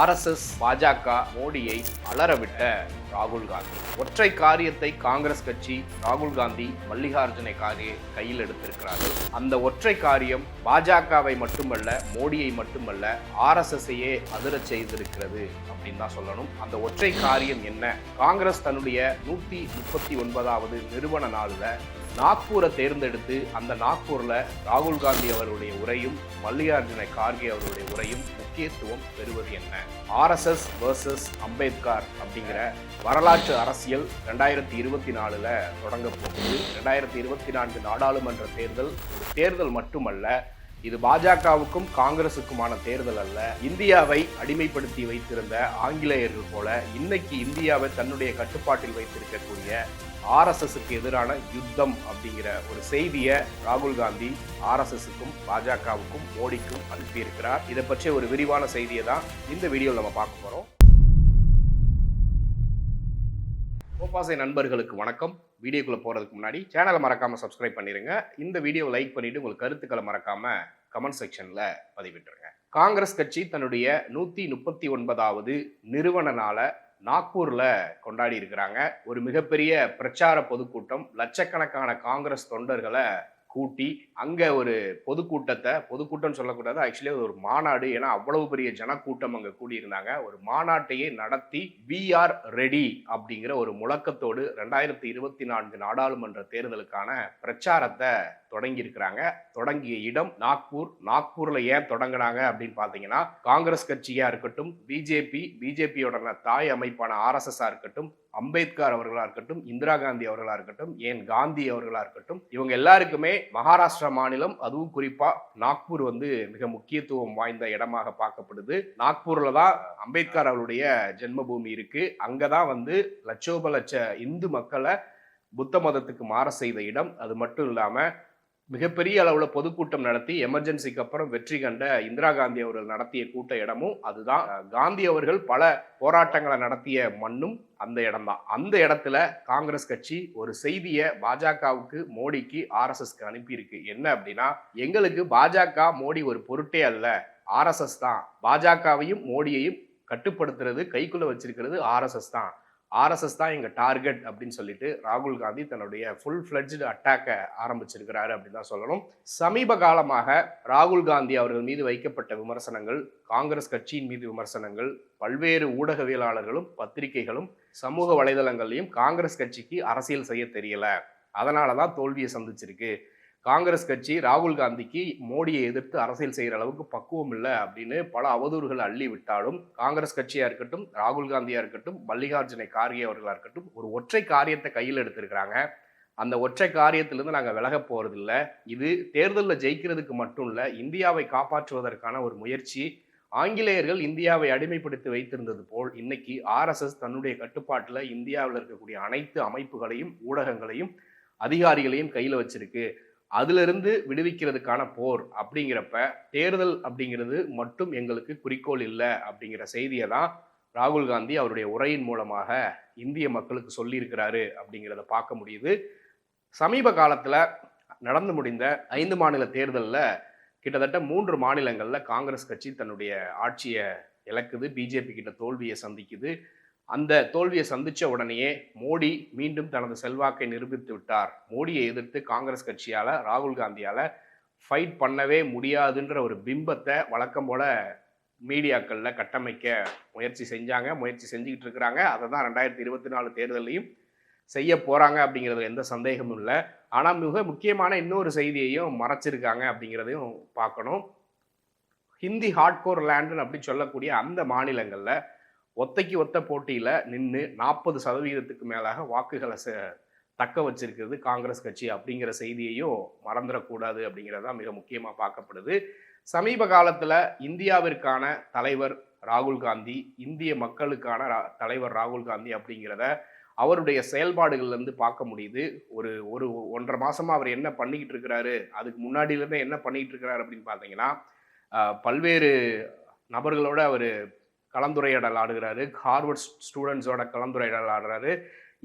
RSS பாஜக மோடியை அலறவிட்ட ராகுல் காந்தி. ஒற்றை காரியத்தை காங்கிரஸ் கட்சி ராகுல் காந்தி மல்லிகார்ஜுனை காரியை கையில் எடுத்திருக்கிறார்கள். அந்த ஒற்றை காரியம் பாஜகவை மட்டுமல்ல மோடியை மட்டுமல்ல ஆர்எஸ்எஸ்ஐயே அதிரச் செய்திருக்கிறது அப்படின்னு தான் சொல்லணும். அந்த ஒற்றை காரியம் என்ன? காங்கிரஸ் தன்னுடைய நூத்தி முப்பத்தி ஒன்பதாவது நிறுவன நாளில் நாக்பூரை தேர்ந்தெடுத்து அந்த நாக்பூரில் ராகுல் காந்தி அவருடைய உரையும் மல்லிகார்ஜுன கார்கே அவருடைய உரையும் முக்கியத்துவம் பெறுவது என்ன? ஆர்எஸ்எஸ் வர்சஸ் அம்பேத்கர் அப்படிங்கிற வரலாற்று அரசியல் ரெண்டாயிரத்தி இருபத்தி நாலுல தொடங்க போகுது. ரெண்டாயிரத்தி இருபத்தி நான்கு நாடாளுமன்ற தேர்தல் ஒரு தேர்தல் மட்டுமல்ல இது பாஜகவுக்கும் காங்கிரசுக்குமான தேர்தல் அல்ல. இந்தியாவை அடிமைப்படுத்தி வைத்திருந்த ஆங்கிலேயர்கள் போல இன்னைக்கு இந்தியாவை தன்னுடைய கட்டுப்பாட்டில் வைத்திருக்கக்கூடிய ஆர்எஸ்எஸ்க்கு எதிரான யுத்தம் அப்படிங்கிற ஒரு செய்தியை ராகுல் காந்தி ஆர்எஸ்எஸ்க்கும் பாஜகவுக்கும் மோடிக்கும் அனுப்பியிருக்கிறார். இதை பற்றிய ஒரு விரிவான செய்தியை தான் இந்த வீடியோவில் நம்ம பார்க்க போகிறோம் கோபாசை நண்பர்களுக்கு வணக்கம். வீடியோக்குள்ளே போகிறதுக்கு முன்னாடி சேனலை மறக்காமல் சப்ஸ்கிரைப் பண்ணிடுங்க இந்த வீடியோவை லைக் பண்ணிவிட்டு உங்களுக்கு கருத்துக்களை மறக்காமல் கமெண்ட் செக்ஷனில் பதிவிட்டுருங்க. காங்கிரஸ் கட்சி தன்னுடைய நூற்றி முப்பத்தி ஒன்பதாவது நிறுவன நாளை நாக்பூரில் கொண்டாடி இருக்கிறாங்க. ஒரு மிகப்பெரிய பிரச்சார பொதுக்கூட்டம். லட்சக்கணக்கான காங்கிரஸ் தொண்டர்களை கூட்டி அங்கே ஒரு பொதுக்கூட்டத்தை பொதுக்கூட்டம்னு சொல்லக்கூடாது ஆக்சுவலி ஒரு மாநாடு ஏன்னா அவ்வளவு பெரிய ஜனக்கூட்டம் அங்கே கூடியிருந்தாங்க. ஒரு மாநாட்டையே நடத்தி வி ஆர் ரெடி அப்படிங்கிற ஒரு முழக்கத்தோடு ரெண்டாயிரத்தி இருபத்தி நான்கு நாடாளுமன்ற தேர்தலுக்கான பிரச்சாரத்தை தொடங்கியிருக்கிறாங்க. தொடங்கிய இடம் நாக்பூர். நாக்பூரில் ஏன் தொடங்கினாங்க அப்படின்னு பார்த்தீங்கன்னா காங்கிரஸ் கட்சியாக இருக்கட்டும் பிஜேபி பிஜேபியோட தாய் அமைப்பான ஆர்எஸ்எஸ்ஸாக இருக்கட்டும் அம்பேத்கர் அவர்களாக இருக்கட்டும் இந்திரா காந்தி அவர்களாக இருக்கட்டும் ஏன் காந்தி அவர்களாக இருக்கட்டும் இவங்க எல்லாருக்குமே மகாராஷ்டிரா மாநிலம் அதுவும் குறிப்பாக நாக்பூர் வந்து மிக முக்கியத்துவம் வாய்ந்த இடமாக பார்க்கப்படுது. நாக்பூரில் தான் அம்பேத்கர் அவருடைய ஜென்மபூமி இருக்குது அங்கே தான் வந்து லட்சோப லட்ச இந்து மக்களை புத்த மதத்துக்கு மாற செய்த இடம். அது மட்டும் இல்லாமல் மிகப்பெரிய அளவில் பொதுக்கூட்டம் நடத்தி எமர்ஜென்சிக்கு அப்புறம் வெற்றி கண்ட இந்திரா காந்தி அவர்கள் நடத்திய கூட்ட இடமும் அதுதான். காந்தி அவர்கள் பல போராட்டங்களை நடத்திய மண்ணும் அந்த இடம்தான். அந்த இடத்துல காங்கிரஸ் கட்சி ஒரு செய்தியை பாஜகவுக்கு மோடிக்கு ஆர்எஸ்எஸ்க்கு அனுப்பியிருக்கு. என்ன அப்படின்னா எங்களுக்கு பாஜக மோடி ஒரு பொருட்டே அல்ல. ஆர்எஸ்எஸ் தான். பாஜகவையும் மோடியையும் கட்டுப்படுத்துறது கைக்குள்ள வச்சிருக்கிறது ஆர்எஸ்எஸ் தான். ஆர்எஸ்எஸ் தான் எங்கள் டார்கெட் அப்படின்னு சொல்லிட்டு ராகுல் காந்தி தன்னுடைய ஃபுல் ஃப்ளட்ஜ்டு அட்டாக்கை ஆரம்பிச்சிருக்கிறாரு அப்படின்னு தான் சொல்லணும். சமீப காலமாக ராகுல் காந்தி அவர்கள் மீது வைக்கப்பட்ட விமர்சனங்கள் காங்கிரஸ் கட்சியின் மீது விமர்சனங்கள் பல்வேறு ஊடகவியலாளர்களும் பத்திரிகைகளும் சமூக வலைதளங்கள்லையும் காங்கிரஸ் கட்சிக்கு அரசியல் செய்ய தெரியல. அதனால தான் தோல்வியை சந்திச்சிருக்கு. காங்கிரஸ் கட்சி ராகுல் காந்திக்கு மோடியை எதிர்த்து அரசியல் செய்கிற அளவுக்கு பக்குவம் இல்லை அப்படின்னு பல அவதூறுகள் அள்ளி விட்டாலும் காங்கிரஸ் கட்சியாக இருக்கட்டும் ராகுல் காந்தியாக இருக்கட்டும் மல்லிகார்ஜுனை கார்கே அவர்களாக இருக்கட்டும் ஒரு ஒற்றை காரியத்தை கையில் எடுத்திருக்கிறாங்க. அந்த ஒற்றை காரியத்திலிருந்து நாங்கள் விலக போகிறதில்ல இது தேர்தலில் ஜெயிக்கிறதுக்கு மட்டும் இல்லை இந்தியாவை காப்பாற்றுவதற்கான ஒரு முயற்சி. ஆங்கிலேயர்கள் இந்தியாவை அடிமைப்படுத்தி வைத்திருந்தது போல் இன்னைக்கு ஆர்எஸ்எஸ் தன்னுடைய கட்டுப்பாட்டில் இந்தியாவில் இருக்கக்கூடிய அனைத்து அமைப்புகளையும் ஊடகங்களையும் அதிகாரிகளையும் கையில் வச்சிருக்கு. அதிலிருந்து விடுவிக்கிறதுக்கான போர் அப்படிங்கிறப்ப தேர்தல் அப்படிங்கிறது மட்டும் எங்களுக்கு குறிக்கோள் இல்லை அப்படிங்கிற செய்தியை தான் ராகுல் காந்தி அவருடைய உரையின் மூலமாக இந்திய மக்களுக்கு சொல்லியிருக்கிறாரு அப்படிங்கிறத பார்க்க முடியுது. சமீப காலத்தில் நடந்து முடிந்த ஐந்து மாநில தேர்தலில் கிட்டத்தட்ட மூன்று மாநிலங்களில் காங்கிரஸ் கட்சி தன்னுடைய ஆட்சியை இழக்குது. பிஜேபி கிட்ட தோல்வியை சந்திக்குது. அந்த தோல்வியை சந்தித்த உடனேயே மோடி மீண்டும் தனது செல்வாக்கை நிரூபித்து விட்டார். மோடியை எதிர்த்து காங்கிரஸ் கட்சியால் ராகுல் காந்தியால் ஃபைட் பண்ணவே முடியாதுன்ற ஒரு பிம்பத்தை வழக்கம் போல மீடியாக்களில் கட்டமைக்க முயற்சி செஞ்சாங்க முயற்சி செஞ்சுக்கிட்டு இருக்கிறாங்க. அதை தான் ரெண்டாயிரத்தி இருபத்தி நாலு தேர்தலையும் செய்ய போகிறாங்க அப்படிங்கிறது எந்த சந்தேகமும் இல்லை. ஆனால் மிக முக்கியமான இன்னொரு செய்தியையும் மறைச்சிருக்காங்க அப்படிங்கிறதையும் பார்க்கணும். ஹிந்தி ஹார்ட்கோர் லேண்டுன்னு அப்படி சொல்லக்கூடிய அந்த மாநிலங்களில் ஒத்தைக்கு ஒத்த போட்டியில் நின்று நாற்பது சதவீதத்துக்கு மேலாக வாக்குகளை ச தக்க வச்சிருக்கிறது காங்கிரஸ் கட்சி அப்படிங்கிற செய்தியையும் மறந்துடக்கூடாது அப்படிங்கிறது தான் மிக முக்கியமாக பார்க்கப்படுது. சமீப காலத்தில் இந்தியாவிற்கான தலைவர் ராகுல் காந்தி இந்திய மக்களுக்கான ரா- தலைவர் ராகுல் காந்தி அப்படிங்கிறத அவருடைய செயல்பாடுகள்லேருந்து பார்க்க முடியுது. ஒரு ஒரு ஒன்றரை மாதமாக அவர் என்ன பண்ணிக்கிட்டு இருக்கிறாரு அதுக்கு முன்னாடியிலேருந்து என்ன பண்ணிக்கிட்டு இருக்கிறாரு அப்படின்னு பார்த்தீங்கன்னா பல்வேறு நபர்களோட அவர் கலந்துரையாடல் ஆடுகிறாரு. ஹார்வர்ட் ஸ்டூடெண்ட்ஸோட கலந்துரையாடல் ஆடுறாரு.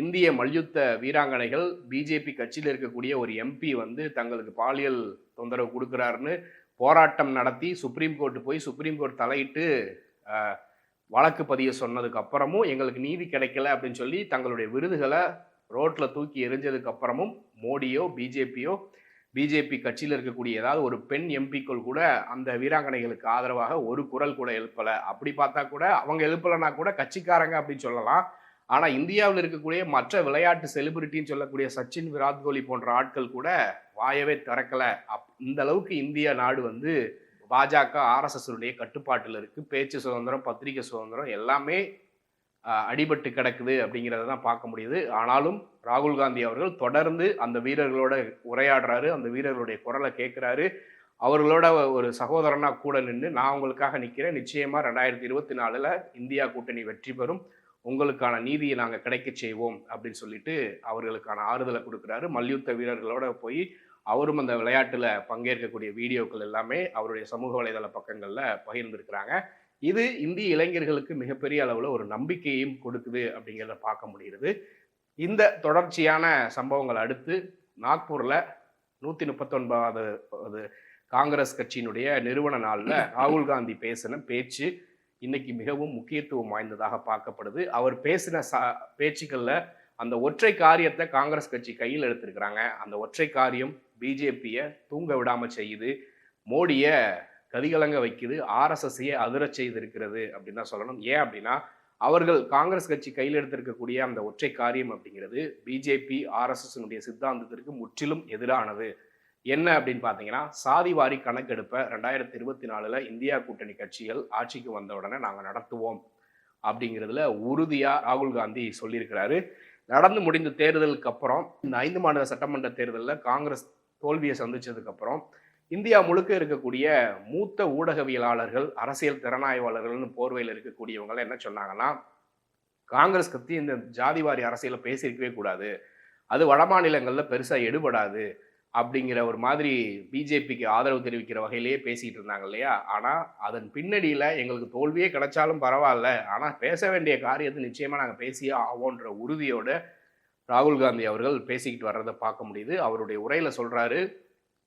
இந்திய மல்யுத்த வீராங்கனைகள் பிஜேபி கட்சியில் இருக்கக்கூடிய ஒரு எம்பி வந்து தங்களுக்கு பாலியல் தொந்தரவு கொடுக்குறாருன்னு போராட்டம் நடத்தி சுப்ரீம் கோர்ட்டு போய் சுப்ரீம் கோர்ட் தலையிட்டு வழக்கு பதிய சொன்னதுக்கு அப்புறமும் எங்களுக்கு நீதி கிடைக்கல அப்படின்னு சொல்லி தங்களுடைய விருதுகளை ரோட்டில் தூக்கி எரிஞ்சதுக்கு அப்புறமும் மோடியோ பிஜேபியோ பிஜேபி கட்சியில் இருக்கக்கூடிய ஏதாவது ஒரு பெண் எம்பிக்கள் கூட அந்த வீராங்கனைகளுக்கு ஆதரவாக ஒரு குரல் கூட எழுப்பலை. அப்படி பார்த்தா கூட அவங்க எழுப்பலைன்னா கூட கட்சிக்காரங்க அப்படின்னு சொல்லலாம். ஆனால் இந்தியாவில் இருக்கக்கூடிய மற்ற விளையாட்டு செலிபிரிட்டின்னு சொல்லக்கூடிய சச்சின் விராட் கோலி போன்ற ஆட்கள் கூட வாயவே திறக்கலை. அப் இந்த அளவுக்கு இந்திய நாடு வந்து பாஜக ஆர்எஸ்எஸ்னுடைய கட்டுப்பாட்டில் இருக்குது பேச்சு சுதந்திரம் பத்திரிகை சுதந்திரம் எல்லாமே அடிபட்டு கிடக்குது அப்படிங்கிறத தான் பார்க்க முடியுது. ஆனாலும் ராகுல் காந்தி அவர்கள் தொடர்ந்து அந்த வீரர்களோட உரையாடுறாரு அந்த வீரர்களுடைய குரலை கேட்குறாரு. அவர்களோட ஒரு சகோதரனாக கூட நின்று நான் உங்களுக்காக நிற்கிறேன் நிச்சயமாக ரெண்டாயிரத்தி இருபத்தி நாலில் இந்தியா கூட்டணி வெற்றி பெறும். உங்களுக்கான நீதியை நாங்கள் கிடைக்க செய்வோம். அப்படின்னு சொல்லிட்டு அவர்களுக்கான ஆறுதலை கொடுக்குறாரு. மல்யுத்த வீரர்களோட போய் அவரும் அந்த விளையாட்டில் பங்கேற்கக்கூடிய வீடியோக்கள் எல்லாமே அவருடைய சமூக வலைதள பக்கங்களில் பகிர்ந்திருக்கிறாங்க. இது இந்திய இளைஞர்களுக்கு மிகப்பெரிய அளவில் ஒரு நம்பிக்கையும் கொடுக்குது அப்படிங்கிறத பார்க்க முடிகிறது. இந்த தொடர்ச்சியான சம்பவங்கள் அடுத்து நாக்பூரில் நூற்றி முப்பத்தொன்பதாவது காங்கிரஸ் கட்சியினுடைய நிறுவன நாளில் ராகுல் காந்தி பேசின பேச்சு இன்னைக்கு மிகவும் முக்கியத்துவம் வாய்ந்ததாக பார்க்கப்படுது. அவர் பேசின ச பேச்சுக்களில் அந்த ஒற்றை காரியத்தை காங்கிரஸ் கட்சி கையில் எடுத்திருக்கிறாங்க. அந்த ஒற்றை காரியம் பிஜேபியை தூங்க விடாமல் செய்யுது. மோடியை கதிகலங்க வைக்குது ஆர்எஸ்எஸ்ஸையே அதிரச் செய்திருக்கிறது அப்படின்னு தான் சொல்லணும். ஏன் அப்படின்னா அவர்கள் காங்கிரஸ் கட்சி கையில் எடுத்திருக்கக்கூடிய அந்த ஒற்றை காரியம் அப்படிங்கிறது பிஜேபி ஆர்எஸ்எஸ்னுடைய சித்தாந்தத்திற்கு முற்றிலும் எதிரானது. என்ன அப்படின்னு பார்த்தீங்கன்னா சாதிவாரி கணக்கெடுப்பை ரெண்டாயிரத்தி இருபத்தி நாலில் இந்தியா கூட்டணி கட்சிகள் ஆட்சிக்கு வந்த உடனே நாங்கள் நடத்துவோம் அப்படிங்கிறதுல உறுதியாக ராகுல் காந்தி சொல்லியிருக்கிறாரு. நடந்து முடிந்த தேர்தலுக்கு அப்புறம் இந்த ஐந்து மாநில சட்டமன்ற தேர்தலில் காங்கிரஸ் தோல்வியை சந்தித்ததுக்கப்புறம் அப்புறம் இந்தியா முழுக்க இருக்கக்கூடிய மூத்த ஊடகவியலாளர்கள் அரசியல் திறனாய்வாளர்கள்னு போர்வையில் இருக்கக்கூடியவங்க என்ன சொன்னாங்கன்னா காங்கிரஸ் கட்சி இந்த ஜாதிவாரி அரசியலை பேசியிருக்கவே கூடாது. அது வட மாநிலங்களில் பெருசாக எடுபடாது. அப்படிங்கிற ஒரு மாதிரி பிஜேபிக்கு ஆதரவு தெரிவிக்கிற வகையிலேயே பேசிக்கிட்டு இருந்தாங்க இல்லையா? ஆனால் அதன் பின்னணியில் எங்களுக்கு தோல்வியே கிடைச்சாலும் பரவாயில்ல. ஆனால் பேச வேண்டிய காரியத்தை நிச்சயமாக நாங்கள் பேசியே ஆவோன்ற உறுதியோடு ராகுல் காந்தி அவர்கள் பேசிக்கிட்டு வர்றதை பார்க்க முடியுது. அவருடைய உரையில் சொல்கிறாரு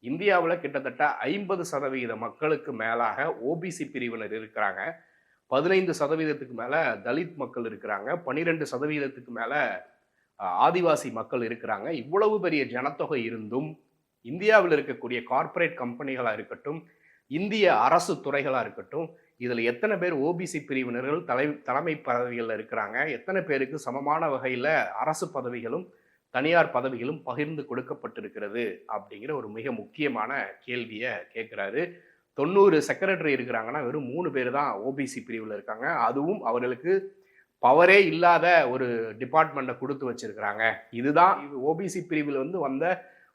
இந்தியாவில் கிட்டத்தட்ட ஐம்பது சதவீத மக்களுக்கு மேலாக ஓபிசி பிரிவினர் இருக்கிறாங்க. பதினைந்து சதவீதத்துக்கு மேலே தலித் மக்கள் இருக்கிறாங்க. பன்னிரெண்டு சதவீதத்துக்கு மேலே ஆதிவாசி மக்கள் இருக்கிறாங்க. இவ்வளவு பெரிய ஜனத்தொகை இருந்தும் இந்தியாவில் இருக்கக்கூடிய கார்ப்பரேட் கம்பெனிகளாக இருக்கட்டும் இந்திய அரசு துறைகளாக இருக்கட்டும் இதில் எத்தனை பேர் ஓபிசி பிரிவினர்கள் தலை தலைமை பதவிகளில் இருக்கிறாங்க எத்தனை பேருக்கு சமமான வகையில் அரசு பதவிகளும் தனியார் பதவிகளும் பகிர்ந்து கொடுக்கப்பட்டிருக்கிறது அப்படிங்கிற ஒரு மிக முக்கியமான கேள்வியை கேட்குறாரு. தொண்ணூறு செக்ரட்டரி இருக்கிறாங்கன்னா வெறும் மூணு பேர் தான் ஓபிசி பிரிவில் இருக்காங்க. அதுவும் அவர்களுக்கு பவரே இல்லாத ஒரு டிபார்ட்மெண்ட்டை கொடுத்து வச்சிருக்கிறாங்க. இதுதான் இது ஓபிசி பிரிவில் வந்து வந்த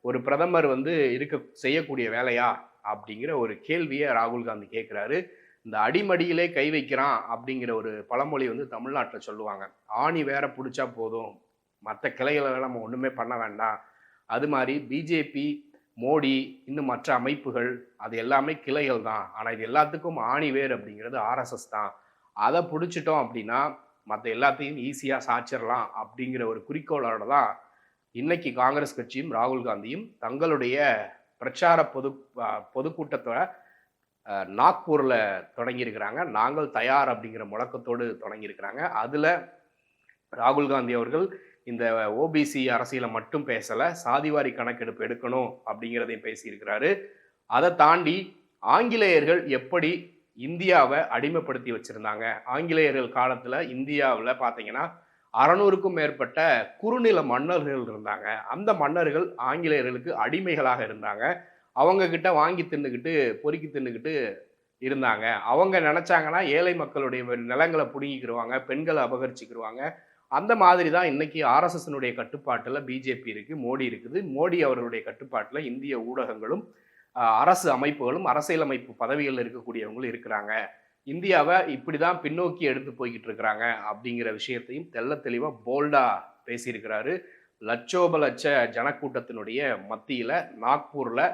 ஒரு பிரதமர் வந்து இருக்க செய்யக்கூடிய வேலையா அப்படிங்கிற ஒரு கேள்வியை ராகுல் காந்தி கேட்குறாரு. இந்த அடிமடியிலே கை வைக்கிறான் அப்படிங்கிற ஒரு பழமொழி வந்து தமிழ்நாட்டில் சொல்லுவாங்க. ஆணி வேற பிடிச்சா போதும் மற்ற கிளைகளை நம்ம ஒன்றுமே பண்ண வேண்டாம். அது மாதிரி பிஜேபி மோடி இன்னும் மற்ற அமைப்புகள் அது எல்லாமே கிளைகள் தான். ஆனால் இது எல்லாத்துக்கும் ஆணி வேர் அப்படிங்கிறது ஆர்எஸ்எஸ் தான். அதை பிடிச்சிட்டோம் அப்படின்னா மற்ற எல்லாத்தையும் ஈஸியாக சாச்சிடலாம் அப்படிங்கிற ஒரு குறிக்கோளோட தான் இன்னைக்கு காங்கிரஸ் கட்சியும் ராகுல் காந்தியும் தங்களுடைய பிரச்சார பொது பொதுக்கூட்டத்தோட நாக்பூரில் தொடங்கியிருக்கிறாங்க. நாங்கள் தயார் அப்படிங்கிற முழக்கத்தோடு தொடங்கியிருக்கிறாங்க. அதில் ராகுல் காந்தி அவர்கள் இந்த ஓபிசி அரசியலை மட்டும் பேசலை சாதிவாரி கணக்கெடுப்பு எடுக்கணும் அப்படிங்கிறதையும் பேசியிருக்கிறாரு. அதை தாண்டி ஆங்கிலேயர்கள் எப்படி இந்தியாவை அடிமைப்படுத்தி வச்சுருந்தாங்க? ஆங்கிலேயர்கள் காலத்தில் இந்தியாவில் பார்த்தீங்கன்னா அறநூறுக்கும் மேற்பட்ட குறுநில மன்னர்கள் இருந்தாங்க. அந்த மன்னர்கள் ஆங்கிலேயர்களுக்கு அடிமைகளாக இருந்தாங்க. அவங்கக்கிட்ட வாங்கி தின்னுக்கிட்டு பொறுக்கி தின்னுக்கிட்டு இருந்தாங்க. அவங்க நினச்சாங்கன்னா ஏழை மக்களுடைய நிலங்களை பிடுங்கிக்கிடுவாங்க பெண்களை அபகரிச்சுக்கிடுவாங்க அந்த மாதிரி தான் இன்னைக்கு ஆர்எஸ்எஸ்னுடைய கட்டுப்பாட்டில் பிஜேபி இருக்குது மோடி இருக்குது. மோடி அவர்களுடைய கட்டுப்பாட்டில் இந்திய ஊடகங்களும் அரசு அமைப்புகளும் அரசியலமைப்பு பதவிகளில் இருக்கக்கூடியவங்களும் இருக்கிறாங்க. இந்தியாவை இப்படி தான் பின்னோக்கி எடுத்து போய்கிட்டு இருக்கிறாங்க அப்படிங்கிற விஷயத்தையும் தெல்ல தெளிவாக போல்டாக பேசியிருக்கிறாரு. லட்சோப லட்ச ஜனக்கூட்டத்தினுடைய மத்தியில் நாக்பூரில்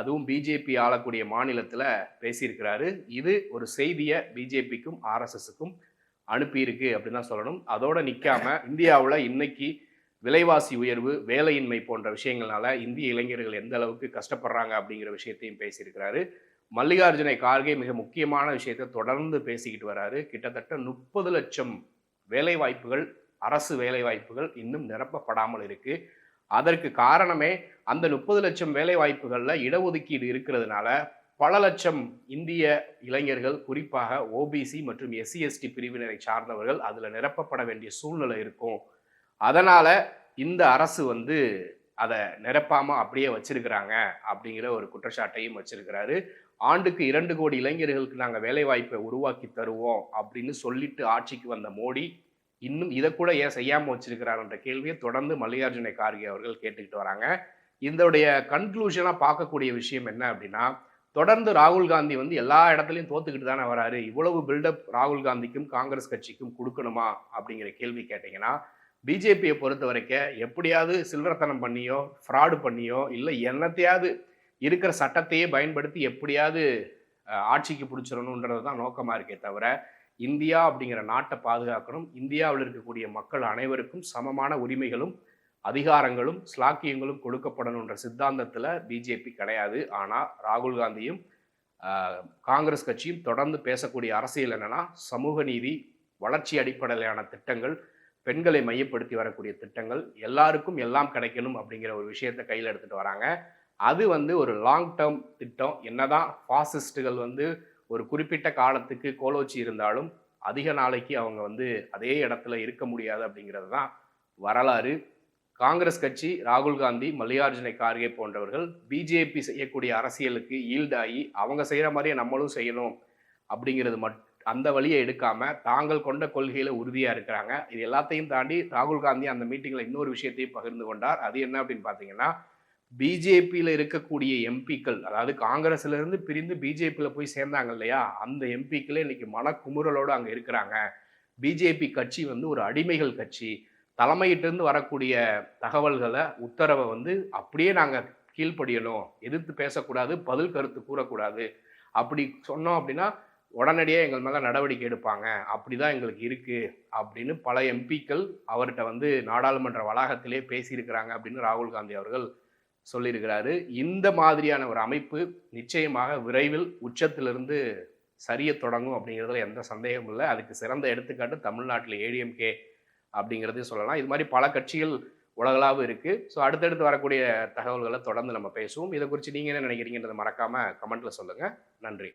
அதுவும் பிஜேபி ஆளக்கூடிய மாநிலத்தில் பேசியிருக்கிறாரு. இது ஒரு செய்தியை பிஜேபிக்கும் ஆர்எஸ்எஸுக்கும் அனுப்பியிருக்கு அப்படின்னு தான் சொல்லணும். அதோட நிற்காம இந்தியாவில் இன்னைக்கு விலைவாசி உயர்வு வேலையின்மை போன்ற விஷயங்கள்னால இந்திய இளைஞர்கள் எந்த அளவுக்கு கஷ்டப்படுறாங்க அப்படிங்கிற விஷயத்தையும் பேசியிருக்கிறாரு. மல்லிகார்ஜுனை கார்கே மிக முக்கியமான விஷயத்தை தொடர்ந்து பேசிக்கிட்டு வராரு. கிட்டத்தட்ட முப்பது லட்சம் வேலைவாய்ப்புகள் அரசு வேலைவாய்ப்புகள் இன்னும் நிரப்பப்படாமல் இருக்கு. அதற்கு காரணமே அந்த முப்பது லட்சம் வேலை வாய்ப்புகள்ல இடஒதுக்கீடு இருக்கிறதுனால பல லட்சம் இந்திய இளைஞர்கள் குறிப்பாக ஓபிசி மற்றும் எஸ்சி எஸ்டி பிரிவினரை சார்ந்தவர்கள் அதில் நிரப்பப்பட வேண்டிய சூழ்நிலை இருக்கும். அதனால் இந்த அரசு வந்து அதை நிரப்பாமல் அப்படியே வச்சிருக்கிறாங்க அப்படிங்கிற ஒரு குற்றச்சாட்டையும் வச்சிருக்கிறாரு. ஆண்டுக்கு இரண்டு கோடி இளைஞர்களுக்கு நாங்கள் வேலைவாய்ப்பை உருவாக்கி தருவோம் அப்படின்னு சொல்லிட்டு ஆட்சிக்கு வந்த மோடி இன்னும் இதை கூட ஏன் செய்யாமல் வச்சிருக்கிறாருன்ற கேள்வியை தொடர்ந்து மல்லிகார்ஜுன கார்கே அவர்கள் கேட்டுக்கிட்டு வராங்க. இதோடைய கன்க்ளூஷனாக பார்க்கக்கூடிய விஷயம் என்ன அப்படின்னா தொடர்ந்து ராகுல் காந்தி வந்து எல்லா இடத்துலையும் தோத்துக்கிட்டு தானே வராரு. இவ்வளவு பில்டப் ராகுல் காந்திக்கும் காங்கிரஸ் கட்சிக்கும் கொடுக்கணுமா? அப்படிங்கிற கேள்வி கேட்டிங்கன்னா பிஜேபியை பொறுத்த வரைக்கும் எப்படியாவது சில்லறத்தனம் பண்ணியோ ஃப்ராடு பண்ணியோ இல்லை என்னத்தையாவது இருக்கிற சட்டத்தையே பயன்படுத்தி எப்படியாவது ஆட்சிக்கு பிடிச்சிடணுன்றது தான் நோக்கமாக இருக்கே தவிர இந்தியா அப்படிங்கிற நாட்டை பாதுகாக்கணும் இந்தியாவில் இருக்கக்கூடிய மக்கள் அனைவருக்கும் சமமான உரிமைகளும் அதிகாரங்களும் ஸ்லாக்கியங்களும் கொடுக்கப்படணுன்ற சித்தாந்தத்தில் பிஜேபி கிடையாது. ஆனால் ராகுல் காந்தியும் காங்கிரஸ் கட்சியும் தொடர்ந்து பேசக்கூடிய அரசியல் என்னன்னா சமூக நீதி வளர்ச்சி அடிப்படையிலான திட்டங்கள் பெண்களை மையப்படுத்தி வரக்கூடிய திட்டங்கள் எல்லாருக்கும் எல்லாம் கிடைக்கணும் அப்படிங்கிற ஒரு விஷயத்தை கையில் எடுத்துகிட்டு வராங்க. அது வந்து ஒரு லாங் டேர்ம் திட்டம். என்னதான் ஃபாசிஸ்ட்டுகள் வந்து ஒரு குறிப்பிட்ட காலத்துக்கு கோலோச்சி இருந்தாலும் அதிக நாளைக்கு அவங்க வந்து அதே இடத்துல இருக்க முடியாது அப்படிங்கிறது தான் வரலாறு. காங்கிரஸ் கட்சி ராகுல் காந்தி மல்லிகார்ஜுன கார்கே போன்றவர்கள் பிஜேபி செய்யக்கூடிய அரசியலுக்கு ஈல்டாகி அவங்க செய்கிற மாதிரியே நம்மளும் செய்யணும் அப்படிங்கிறது மட் அந்த வழியை எடுக்காம தாங்கள் கொண்ட கொள்கையில உறுதியா இருக்கிறாங்க. இது எல்லாத்தையும் தாண்டி ராகுல் காந்தி அந்த மீட்டிங்ல இன்னொரு விஷயத்தையும் பகிர்ந்து கொண்டார். அது என்ன அப்படின்னு பார்த்தீங்கன்னா பிஜேபியில் இருக்கக்கூடிய எம்பிக்கள் அதாவது காங்கிரஸ்ல இருந்து பிரிந்து பிஜேபியில் போய் சேர்ந்தாங்க இல்லையா அந்த எம்பிக்களே இன்னைக்கு மனக்குமுறலோடு அங்கே இருக்கிறாங்க. பிஜேபி கட்சி வந்து ஒரு அடிமைகள் கட்சி. தலைமையிட்டிருந்து வரக்கூடிய தகவல்களை உத்தரவை வந்து அப்படியே நாங்கள் கீழ்ப்படியணும். எதிர்த்து பேசக்கூடாது பதில் கருத்து கூறக்கூடாது. அப்படி சொன்னோம் அப்படின்னா உடனடியாக எங்கள் மேலே நடவடிக்கை எடுப்பாங்க. அப்படி தான் எங்களுக்கு இருக்குது அப்படின்னு பல எம்பிக்கள் அவர்கிட்ட வந்து நாடாளுமன்ற வளாகத்திலே பேசியிருக்கிறாங்க அப்படின்னு ராகுல் காந்தி அவர்கள் சொல்லியிருக்கிறாரு. இந்த மாதிரியான ஒரு அமைப்பு நிச்சயமாக விரைவில் உச்சத்திலிருந்து சரிய தொடங்கும் அப்படிங்கிறதுல எந்த சந்தேகமும் இல்லை. அதுக்கு சிறந்த எடுத்துக்காட்டு தமிழ்நாட்டில் ஏடிஎம்கே அப்படிங்கிறதையும் சொல்லலாம். இது மாதிரி பல கட்சிகள் உலகளாவும் இருக்குது ஸோ அடுத்தடுத்து வரக்கூடிய தகவல்களை தொடர்ந்து நம்ம பேசுவோம். இதை குறித்து நீங்கள் என்ன நினைக்கிறீங்கன்றதை மறக்காமல் கமெண்ட்டில் சொல்லுங்கள் நன்றி.